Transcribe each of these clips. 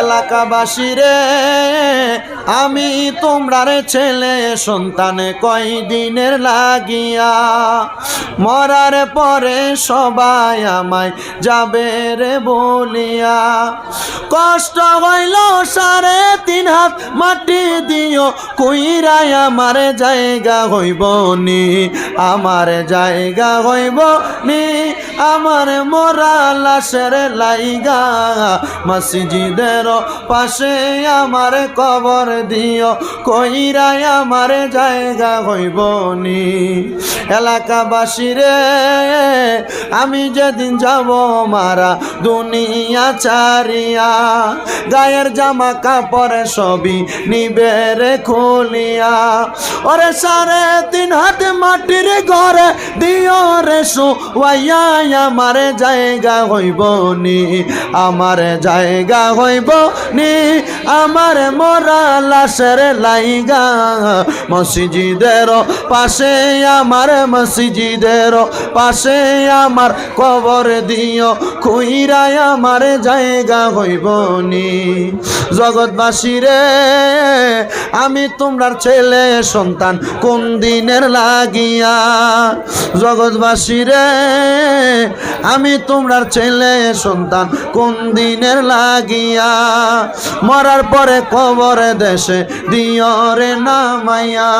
এলাকাবাসী রে, আমি তোমরার ছেলে, সন্তান কয় দিনের লাগিয়া? মরার পরে সবাই আমায় যাবে রে বলিয়া। কষ্ট হইল সাড়ে তিন হাত মাটি দিও, কইরাই আমার জায়গা হইব নি, আমার জায়গা হইব নি, আমার মোরা লাশের লাইগা। মসজিদের পাশে আমার কবর দিও কইরাই আমার জায়গা হইব নি। এলাকাবাসী রে, আমি যেদিন যাব মারা, দুনিয়া চারিয়া গায়ের জামা কাপড় সবই নিবে রে খুলিয়া। ওরে সাড়ে তিন হাতে মাটির ঘরে দিও রে শুয়াইয়া আমার জায়গা হইব নি। আমার জায়গা হইব নি। আমার মরা লাশের লাইগা মসজিদের পাশে, আমার মসজিদের পাশে আমার কবর দিও। খুইরাই আমার জায়গা হইব নি। জগৎবাসী রে আমি তোমরার ছেলে, সন্তান, কোন দিনের লাগিয়া? জগৎবাসী রে, আমি তোমরার ছেলে, সন্তান, কোন দিনের লাগিয়া? মরার পরে কবর দেশে দিও রে নামাইয়া।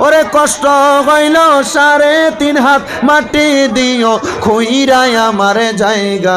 ওরে কষ্ট হইল সাড়ে তিন হাত মাটি দিও খুইরাই আমার জায়গা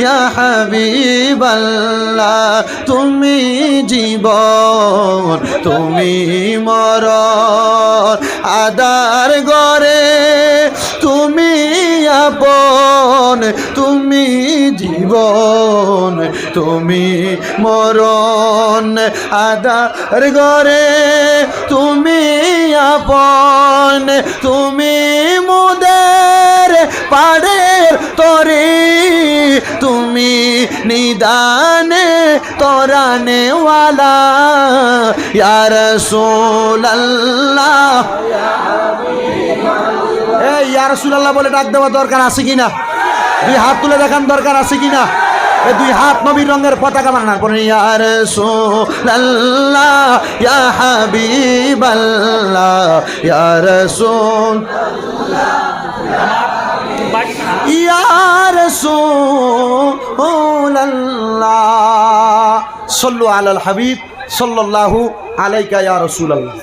ইয়া হাবিবাল্লাহ, তুমি জীবন, তুমি মরণ, আদার গরে তুমি আপন, তুমি জীবন, তুমি মরণ, আদার গরে তুমি আপন, তুমি মুদের পাড়ের তরে, তুমি নিদানে তোরানে ইয়ার সোল্লাহ ইয়ার সুলাল্লাহ বলে ডাক দেওয়া দরকার আছে কিনা? দুই হাত তুলে দেখান দরকার আছে কিনা? এ দুই হাত নবীর রঙের পতাকা বানান পরে ইয়ার সোল্লাহ ইয়া হাবিবাল্লাহ ইয়ার সোল ইয়ার সোল্লাহ সল্লু আলাল হাবিব সাল্লাল্লাহু আলাইকা ইয়া রাসূলুল্লাহ।